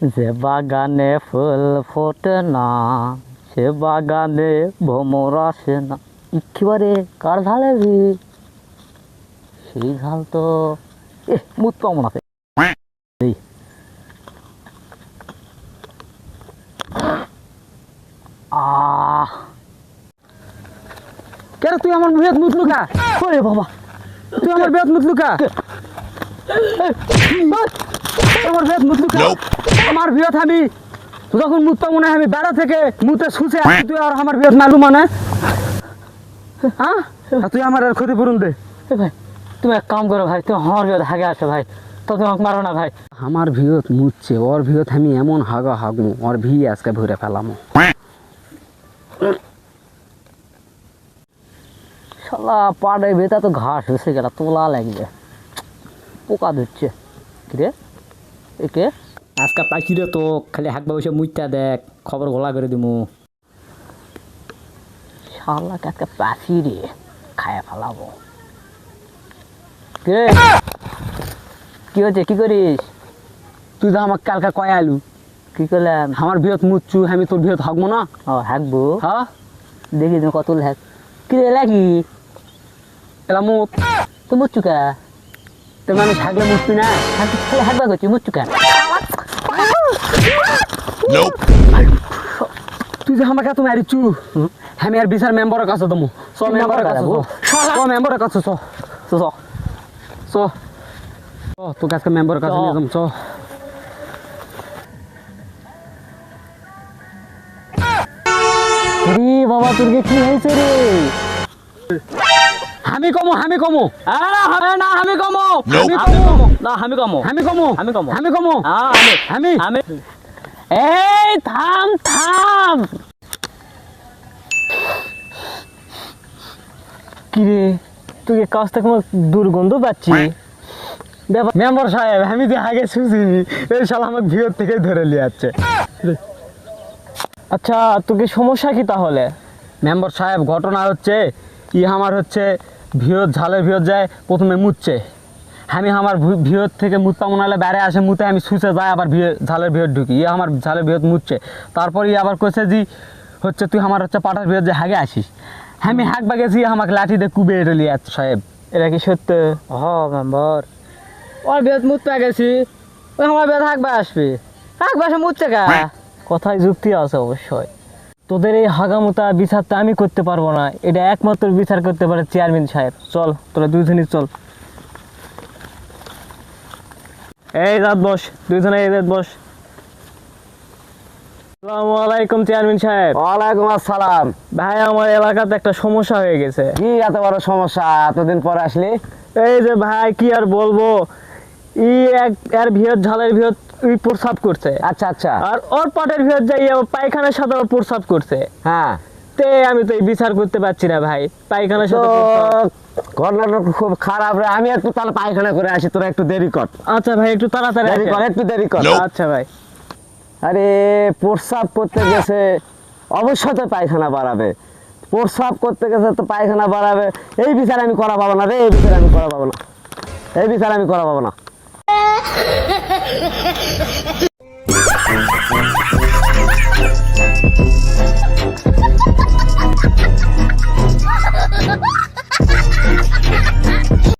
যে বাগানে ফুল ফোটে না সে বাগানে ভ্রমর আসে না। একেবারে কার ঝালে ভি সেই ঝাল তো এ মুত পাবো না। আহ। কেন তুই আমার বিয়েত মুতলু কা ওরে বাবা। তুই আমার বিয়েত মুতলু কা আমার বিয়েত মুতলু কা আমার বিয়েত আমি যখন মুততাম মনে হয় আমি বেড়া থেকে মুতে আসছি, তুই আর আমার বিয়েত নালু মানে। হ্যাঁ আর তুই আমার আর ক্ষতিপূরণ দে। ভাই তুমি এক কাম করো ভাই তুমি আমার বিয়ে হাগে আসো ভাই তো তুমি আমাকে মারো না ভাই। আমার ভিয়ত মুতছে ওর ভিয়ত আমি এমন হাগা হাগমু ওর ভি আজকে ভরে ফেলামো শালা পাড়ে ভেতা তো ঘাস হয়েছে গেল তোলা লাগবে পোকা ধরছে। কিরে একে আজকে পাইছি রে তো খালি হাঁকবা বসে মুইটা দেখ খবর ঘোলা করে দিমু। শালা কাকে পাশি রে খায় ফেলাবো কিরে কি? হচ্ছে কি করিস তুই তো আমাকে কালকে কয় আলু কি করলাম আমার ভিয়ত মুতছু আমি তোর ভিয়ত হাগবো না? ও হাঁকবো। হ্যাঁ দেখি তুমি কত হ্যাক কিরে লাগি? এলা মুত তো মুচ্ছুকা তুমি আমি হাগলে মুতবি না হাঁকি হাঁকবা করছি মুচ্ছুকা Nope. তুই যে আমাকে তুমি আরিচু আমি আর বিচার মেম্বারের কাছে দমু চ মেম্বারের কাছে চ। মেম্বারের কাছে চ। তো তো চ। চ তোর কাছে মেম্বারের কাছে চ। নিয়ে যাম চ। রে বাবা তোর কি কি হয়েছে রে? আমি কমো আমি কমো। আরে না হবে না আমি কমো। আমি কমো। না আমি কমো। আমি কমো। আমি কমো। আমি কমো। আমি আমি। আমি। এই থাম থাম। কিরে তুই কাছ থেকে দুর্গন্ধ পাচ্ছি মেম্বার সাহেব আমি যে আগে শুছি এই শালা আমাকে ভিতর থেকে ধরে নিয়ে যাচ্ছে। আচ্ছা তোর কি সমস্যা কি তাহলে? মেম্বার সাহেব ঘটনা হচ্ছে ই আমার হচ্ছে ভিয়ত ঝালের ভিয়ত যায় প্রথমে মুতছে আমি আমার ভি- ভিয়ত থেকে মুতপা মনে হলে বেড়ে আসে মুতে আমি শুষে যাই আবার ভিয় ঝালের ভিয়ত ঢুকি। ইয়ে আমার ঝালের ভিয়ত মুতছে তারপর ই আবার কইছে যে হচ্ছে তুই আমার হচ্ছে পাটার ভিয়ত যে হাগে আসিস। আমি হাঁক বাগেছি আমাকে লাঠি দিয়ে কুবে এটা লিয়ে যাচ্ছে সাহেব। এটা কি সত্য? হ মেম্বার। ওর বেদ মুততে গেছি। ওই আমার বেদ হাঁকবা আসবে। হাঁকবা আসে মুততে গা। কথায় যুক্তি আছে অবশ্যই। তোদের এই হাগামুতা বিচারটা আমি করতে পারব না। এটা একমাত্র বিচার করতে পারে চেয়ারম্যান সাহেব। চল তোরা দুইজনই চল। এই রাত বস দুইজনে এই রাত বস। আসসালামু আলাইকুম চেয়ারম্যান সাহেব। ওয়ালাইকুম আসসালাম। ভাই আমার এলাকাতে একটা সমস্যা হয়ে গেছে। কি এত বড় সমস্যা? এতদিন পর আসলি? এই যে ভাই কি আর বলব? ই এক এর ভিয়ত ঝালের ভিয়ত ই প্রসাব করছে। আচ্ছা আচ্ছা। আর ওর পাটের ভিয়ত যাই আবার পায়খানার সাথে প্রসাব করছে। হ্যাঁ। তে আমি তো এই বিচার করতে পারছি না ভাই। পায়খানার তো সাথে ঘটনাটা খুব খারাপ রে। আমি একটু তাহলে পায়খানা করে আসি তোরা একটু দেরি কর। আচ্ছা ভাই একটু তাড়াতাড়ি দেরি কর একটু দেরি কর। আচ্ছা ভাই। আরে প্রস্রাব করতে গেছে অবশ্যই তো পায়খানা বাড়াবে। প্রস্রাব করতে গেছে তো পায়খানা বাড়াবে। এই বিচার আমি করা পাবো না রে এই বিচার আমি করা পাবো না। এই বিচার আমি করা পাবো না। Ha ha ha ha!